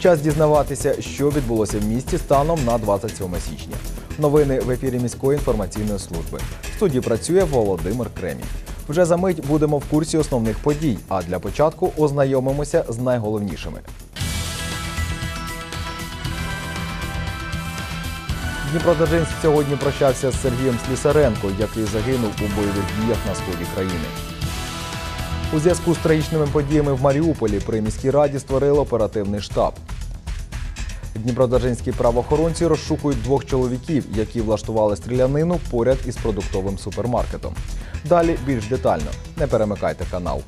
Час дізнаватися, що відбулося в місті станом на 27 січня. Новини в ефірі міської інформаційної служби. В студії працює Володимир Кремінь. Вже за мить будемо в курсі основних подій. А для початку ознайомимося з найголовнішими. Дніпродзержинськ сьогодні прощався з Сергієм Слісаренко, який загинув у бойових діях на сході країни. У зв'язку з трагічними подіями в Маріуполі при міській раді створили оперативний штаб. Дніпродзержинські правоохоронці розшукують двох чоловіків, які влаштували стрілянину поряд із продуктовим супермаркетом. Далі більш детально. Не перемикайте канал.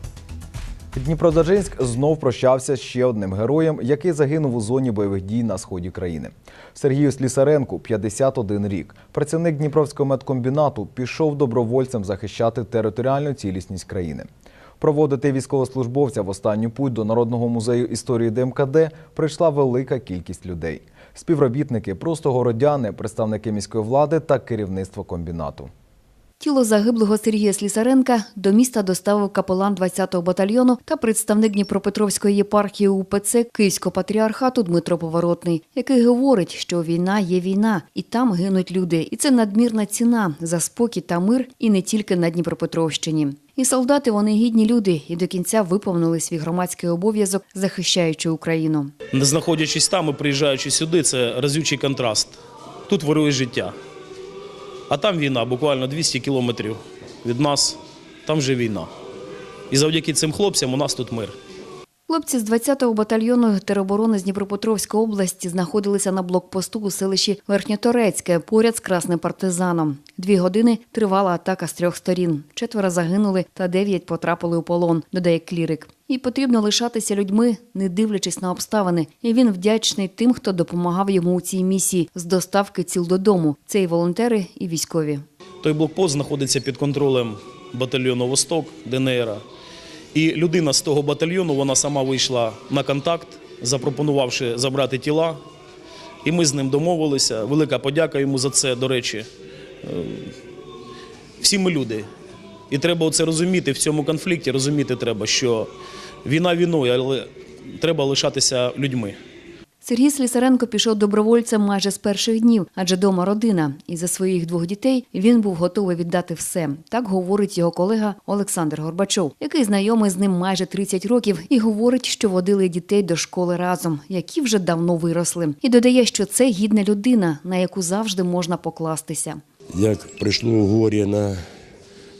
Дніпродзержинськ знов прощався з ще одним героєм, який загинув у зоні бойових дій на сході країни. Сергію Слісаренку 51 рік. Працівник Дніпровського медкомбінату пішов добровольцем захищати територіальну цілісність країни. Проводити військовослужбовця в останню путь до Народного музею історії ДМКД прийшла велика кількість людей. Співробітники, просто городяни, представники міської влади та керівництво комбінату. Тіло загиблого Сергія Слісаренка до міста доставив капелан 20-го батальйону та представник Дніпропетровської єпархії УПЦ Київського патріархату Дмитро Поворотний, який говорить, що війна є війна, і там гинуть люди. І це надмірна ціна за спокій та мир, і не тільки на Дніпропетровщині. І солдати вони гідні люди і до кінця виповнили свій громадський обов'язок, захищаючи Україну. Не знаходячись там і приїжджаючи сюди, це разючий контраст. Тут ворує життя. А там війна, буквально 200 кілометрів від нас, там вже війна. І завдяки цим хлопцям у нас тут мир. Хлопці з 20-го батальйону тероборони з Дніпропетровської області знаходилися на блокпосту у селищі Верхньоторецьке поряд з красним партизаном. Дві години тривала атака з трьох сторін. Четверо загинули та дев'ять потрапили у полон, додає клірик. І потрібно лишатися людьми, не дивлячись на обставини. І він вдячний тим, хто допомагав йому у цій місії з доставки ціл додому. Це і волонтери, і військові. Той блокпост знаходиться під контролем батальйону Восток ДНР. І людина з того батальйону вона сама вийшла на контакт, запропонувавши забрати тіла. І ми з ним домовилися. Велика подяка йому за це. До речі, Е, всі ми люди. І треба це розуміти в цьому конфлікті. Розуміти треба, що війна війною, але треба лишатися людьми. Сергій Слісаренко пішов добровольцем майже з перших днів, адже дома родина. І за своїх двох дітей він був готовий віддати все. Так говорить його колега Олександр Горбачов, який знайомий з ним майже 30 років, і говорить, що водили дітей до школи разом, які вже давно виросли. І додає, що це гідна людина, на яку завжди можна покластися. Як прийшло горе на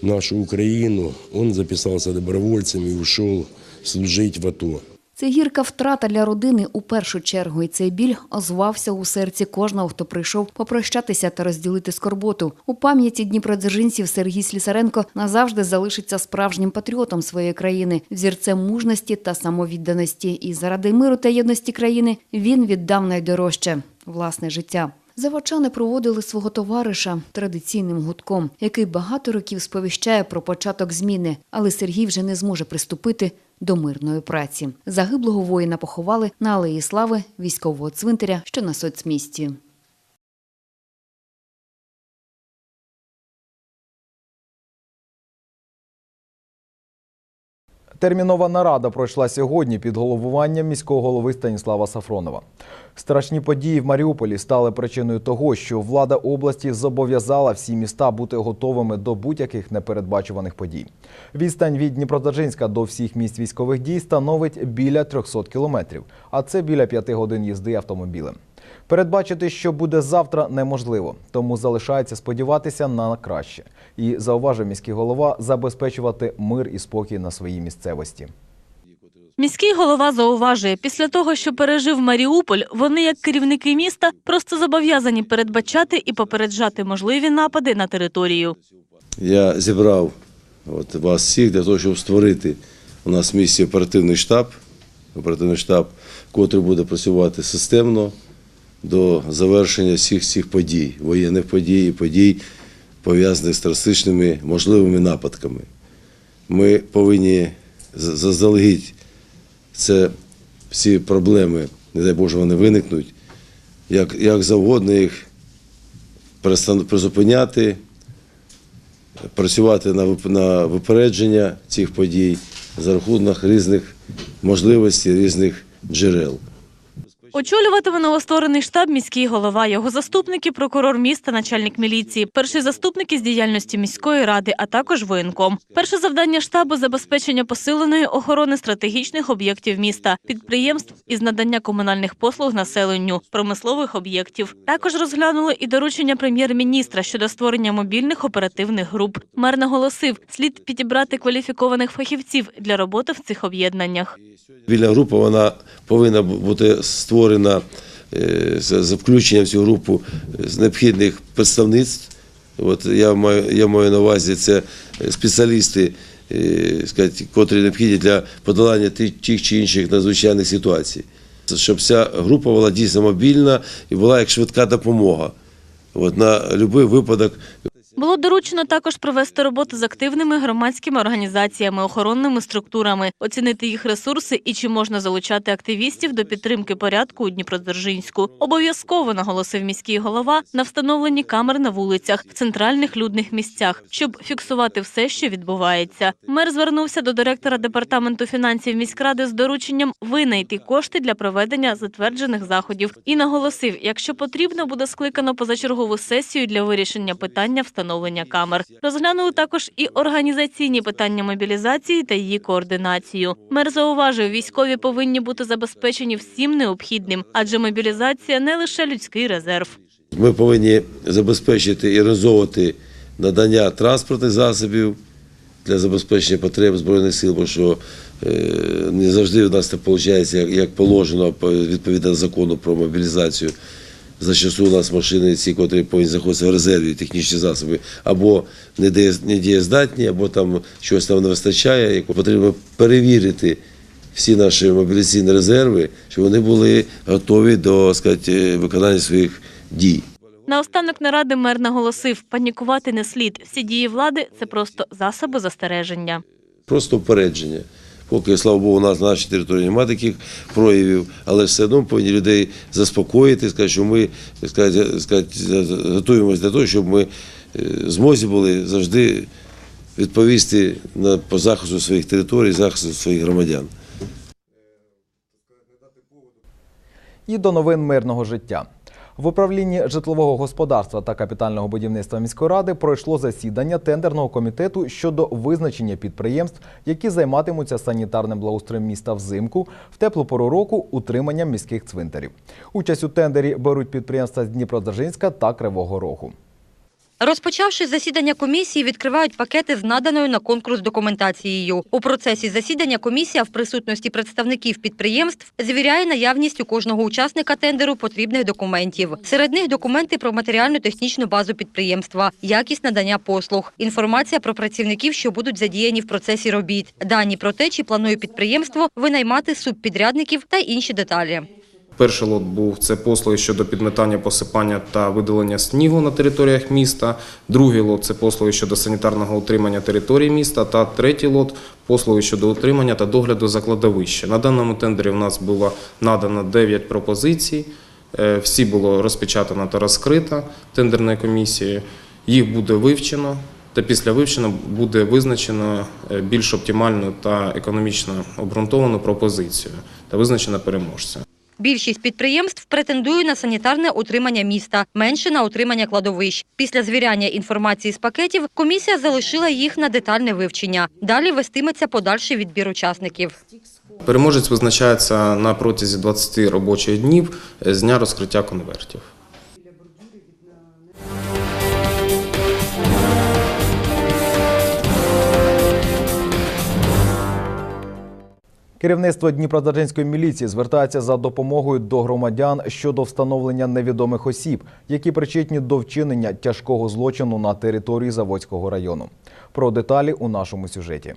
нашу Україну, він записався добровольцем і ушел служити в АТО. Це гірка втрата для родини у першу чергу, і цей біль озвався у серці кожного, хто прийшов попрощатися та розділити скорботу. У пам'яті дніпродзержинців Сергій Слісаренко назавжди залишиться справжнім патріотом своєї країни, взірцем мужності та самовідданості. І заради миру та єдності країни він віддав найдорожче власне життя. Заводчани проводили свого товариша традиційним гудком, який багато років сповіщає про початок зміни, але Сергій вже не зможе приступити до мирної праці. Загиблого воїна поховали на Алеї Слави військового цвинтаря, що на соцмісті. Термінова нарада пройшла сьогодні під головуванням міського голови Станіслава Сафронова. Страшні події в Маріуполі стали причиною того, що влада області зобов'язала всі міста бути готовими до будь-яких непередбачуваних подій. Відстань від Дніпродзержинська до всіх місць військових дій становить біля 300 кілометрів, а це біля 5 годин їзди автомобілем. Передбачити, що буде завтра, неможливо, тому залишається сподіватися на краще. І зауважив міський голова забезпечувати мир і спокій на своїй місцевості. Міський голова зауважує, після того, що пережив Маріуполь, вони, як керівники міста, просто зобов'язані передбачати і попереджати можливі напади на територію. Я зібрав от, вас всіх для того, щоб створити у нас в місті оперативний штаб, оперативний штаб, котрий буде працювати системно до завершення всіх цих подій, воєнних подій і подій, пов'язаних з терористичними можливими нападками. Ми повинні заздалегідь це всі проблеми, не дай Боже, вони виникнуть, як, як завгодно їх призупиняти, працювати на, на випередження цих подій за рахунок різних можливостей, різних джерел. Очолюватиме новостворений штаб міський голова, його заступники, прокурор міста, начальник міліції, перший заступник із діяльності міської ради, а також воєнком. Перше завдання штабу забезпечення посиленої охорони стратегічних об'єктів міста, підприємств із надання комунальних послуг населенню, промислових об'єктів. Також розглянули і доручення прем'єр-міністра щодо створення мобільних оперативних груп. Мер наголосив, слід підібрати кваліфікованих фахівців для роботи в цих об'єднаннях. Вільна група вона повинна бути створена е, з з включенням в цю групу з необхідних представництв. От я маю, я маю на увазі це спеціалісти, е, сказати, котрі необхідні для подолання тих чи інших надзвичайних ситуацій. Щоб ця група була дійсно мобільна і була як швидка допомога. От на будь-який випадок Було доручено також провести роботу з активними громадськими організаціями, охоронними структурами, оцінити їх ресурси і чи можна залучати активістів до підтримки порядку у Дніпродзержинську. Обов'язково наголосив міський голова на встановленні камер на вулицях в центральних людних місцях, щоб фіксувати все, що відбувається. Мер звернувся до директора департаменту фінансів міськради з дорученням винайти кошти для проведення затверджених заходів і наголосив, якщо потрібно, буде скликано позачергову сесію для вирішення питання встановлення камер. Розглянули також і організаційні питання мобілізації та її координацію. Мер зауважив, військові повинні бути забезпечені всім необхідним, адже мобілізація не лише людський резерв. Ми повинні забезпечити і організовувати надання транспортних засобів для забезпечення потреб Збройних сил, бо що е, не завжди у нас це виходить, як положено відповідно закону про мобілізацію. Зачасту у нас машини ці, котрі повинні знаходитися в резерві, технічні засоби, або не дієздатні, або там щось там не вистачає. Як Потрібно перевірити всі наші мобілізаційні резерви, щоб вони були готові до сказати, виконання своїх дій. Наостанок наради мер наголосив, панікувати не слід. Всі дії влади це просто засоби застереження. просто впередження. Поки, слава Богу, у нас на нашій території немає таких проявів, але все одно повинні людей заспокоїти, сказати, що ми готуємося для того, щоб ми е, змозі були завжди відповісти на, по захисту своїх територій, захисту своїх громадян. І до новин мирного життя. В управлінні житлового господарства та капітального будівництва міської ради пройшло засідання тендерного комітету щодо визначення підприємств, які займатимуться санітарним благоустроєм міста взимку в теплу пору року утриманням міських цвинтарів. Участь у тендері беруть підприємства з Дніпродзержинська та Кривого Рогу. Розпочавши засідання комісії, відкривають пакети з наданою на конкурс документацією. У процесі засідання комісія в присутності представників підприємств звіряє наявність у кожного учасника тендеру потрібних документів. Серед них документи про матеріально-технічну базу підприємства, якість надання послуг, інформація про працівників, що будуть задіяні в процесі робіт, дані про те, чи планує підприємство винаймати субпідрядників та інші деталі. Перший лот був це послуги щодо підметання, посипання та видалення снігу на територіях міста. Другий лот це послуги щодо санітарного утримання території міста. Та третій лот послуги щодо утримання та догляду за кладовище. На даному тендері в нас було надано 9 пропозицій. Е, Всі було розпечатано та розкрито тендерною комісією. Їх буде вивчено. Та після вивчення буде визначено е, більш оптимальну та економічно обґрунтовану пропозицію та визначено переможця. Більшість підприємств претендує на санітарне утримання міста, менше на утримання кладовищ. Після звіряння інформації з пакетів комісія залишила їх на детальне вивчення. Далі вестиметься подальший відбір учасників. Переможець визначається на протязі 20 робочих днів з дня розкриття конвертів. Керівництво Дніпродзержинської міліції звертається за допомогою до громадян щодо встановлення невідомих осіб, які причетні до вчинення тяжкого злочину на території Заводського району. Про деталі у нашому сюжеті.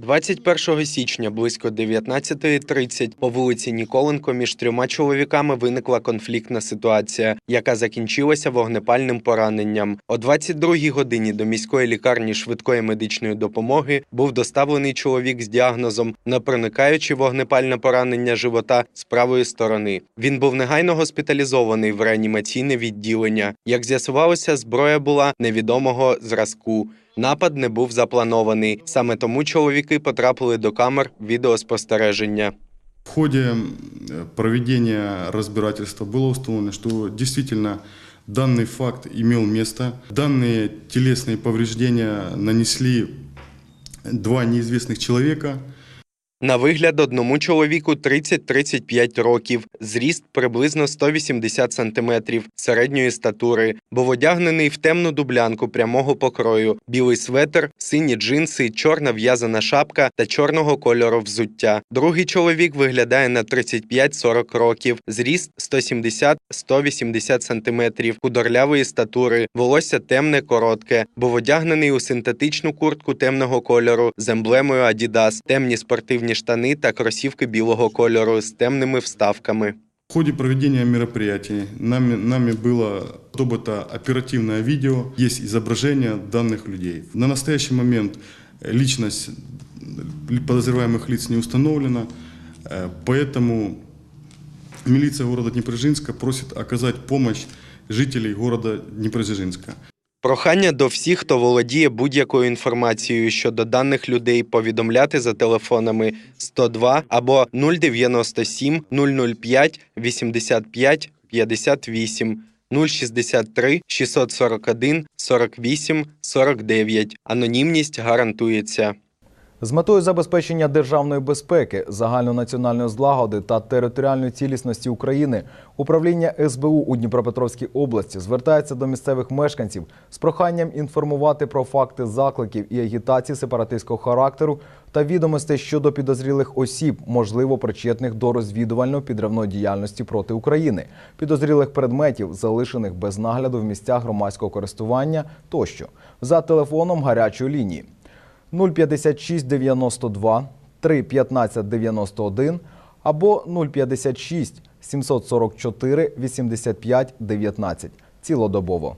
21 січня близько 19.30 по вулиці Ніколенко між трьома чоловіками виникла конфліктна ситуація, яка закінчилася вогнепальним пораненням. О 22 годині до міської лікарні швидкої медичної допомоги був доставлений чоловік з діагнозом на проникаюче вогнепальне поранення живота з правої сторони. Він був негайно госпіталізований в реанімаційне відділення. Як з'ясувалося, зброя була невідомого зразку. Напад не був запланований. Саме тому чоловіки потрапили до камер відеоспостереження. В ходе э, проведения разбирательства было установлено, что действительно данный факт имел место. Данные телесные повреждения нанесли два неизвестных человека. На вигляд одному чоловіку 30-35 років, зріст приблизно 180 см, середньої статури. Був одягнений в темну дублянку прямого покрою, білий светр, сині джинси, чорна в'язана шапка та чорного кольору взуття. Другий чоловік виглядає на 35-40 років, зріст 170-180 см, худорлявої статури, волосся темне, коротке. Був одягнений у синтетичну куртку темного кольору з емблемою Adidas, темні спортивні штани та кросівки білого кольору з темними вставками. В ходе проведения мероприятий нами, нами было добыто оперативное видео, есть изображение данных людей. На настоящий момент личность подозреваемых лиц не установлена, э, поэтому милиция города Днепродзержинска просит оказать помощь жителей города Днепродзержинска. Прохання до всіх, хто володіє будь-якою інформацією щодо даних людей, повідомляти за телефонами 102 або 097 005 85 58 063 641 48 49. Анонімність гарантується. З метою забезпечення державної безпеки, загальнонаціональної злагоди та територіальної цілісності України управління СБУ у Дніпропетровській області звертається до місцевих мешканців з проханням інформувати про факти закликів і агітації сепаратистського характеру та відомостей щодо підозрілих осіб, можливо причетних до розвідувально-підривної діяльності проти України, підозрілих предметів, залишених без нагляду в місцях громадського користування тощо за телефоном гарячої лінії. 056 92 3 15 91 або 056 744 85 19 цілодобово.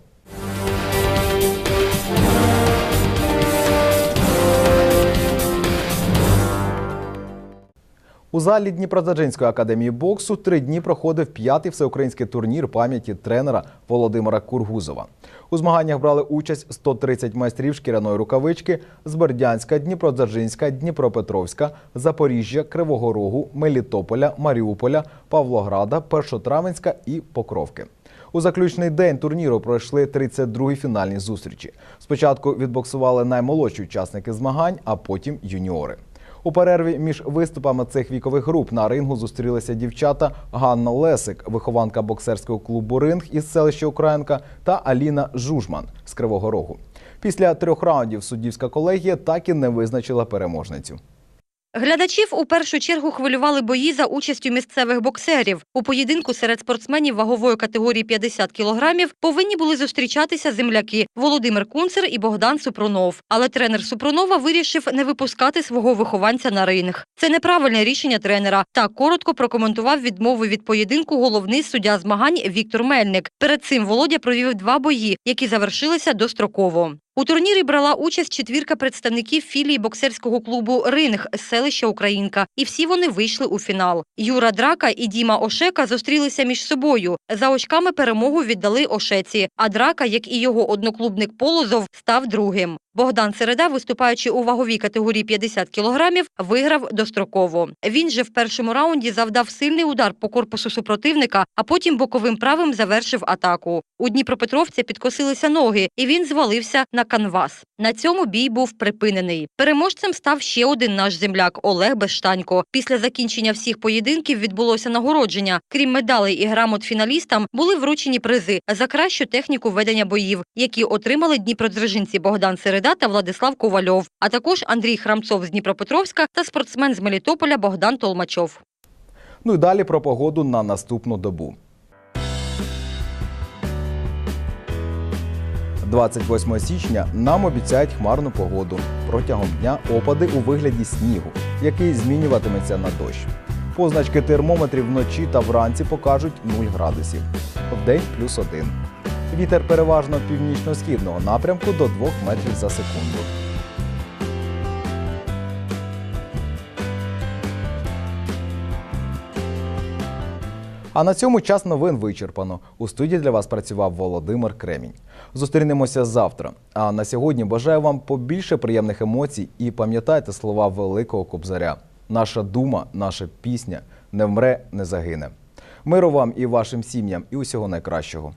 У залі Дніпродзержинської академії боксу три дні проходив п'ятий всеукраїнський турнір пам'яті тренера Володимира Кургузова. У змаганнях брали участь 130 майстрів шкіряної рукавички з Бердянська, Дніпродзержинська, Дніпропетровська, Запоріжжя, Кривого Рогу, Мелітополя, Маріуполя, Павлограда, Першотравенська і Покровки. У заключний день турніру пройшли 32-й фінальні зустрічі. Спочатку відбоксували наймолодші учасники змагань, а потім юніори. У перерві між виступами цих вікових груп на рингу зустрілися дівчата Ганна Лесик, вихованка боксерського клубу Ринг із селища Українка, та Аліна Жужман з Кривого Рогу. Після трьох раундів суддівська колегія так і не визначила переможницю. Глядачів у першу чергу хвилювали бої за участю місцевих боксерів. У поєдинку серед спортсменів вагової категорії 50 кілограмів повинні були зустрічатися земляки Володимир Кунцер і Богдан Супрунов. Але тренер Супрунова вирішив не випускати свого вихованця на ринг. Це неправильне рішення тренера. Так коротко прокоментував відмови від поєдинку головний суддя змагань Віктор Мельник. Перед цим Володя провів два бої, які завершилися достроково. У турнірі брала участь четвірка представників філії боксерського клубу Ринг з селища Українка, і всі вони вийшли у фінал. Юра Драка і Діма Ошека зустрілися між собою. За очками перемогу віддали Ошеці, а Драка, як і його одноклубник Полозов, став другим. Богдан Середа, виступаючи у ваговій категорії 50 кілограмів, виграв достроково. Він же в першому раунді завдав сильний удар по корпусу супротивника, а потім боковим правим завершив атаку. У Дніпропетровця підкосилися ноги, і він звалився на канвас. На цьому бій був припинений. Переможцем став ще один наш земляк Олег Бештанько. Після закінчення всіх поєдинків відбулося нагородження. Крім медалей і грамот фіналістам, були вручені призи за кращу техніку ведення боїв, які отримали дніпродзержинці Богдан Середа та Владислав Ковальов, а також Андрій Храмцов з Дніпропетровська та спортсмен з Мелітополя Богдан Толмачов. Ну і далі про погоду на наступну добу. 28 січня нам обіцяють хмарну погоду. Протягом дня опади у вигляді снігу, який змінюватиметься на дощ. Позначки термометрів вночі та вранці покажуть 0 градусів. Вдень плюс 1. Вітер переважно північно-східного напрямку до 2 метрів за секунду. А на цьому час новин вичерпано. У студії для вас працював Володимир Кремінь. Зустрінемося завтра. А на сьогодні бажаю вам побільше приємних емоцій і пам'ятайте слова великого кобзаря. Наша дума, наша пісня не вмре, не загине. Миру вам і вашим сім'ям, і усього найкращого.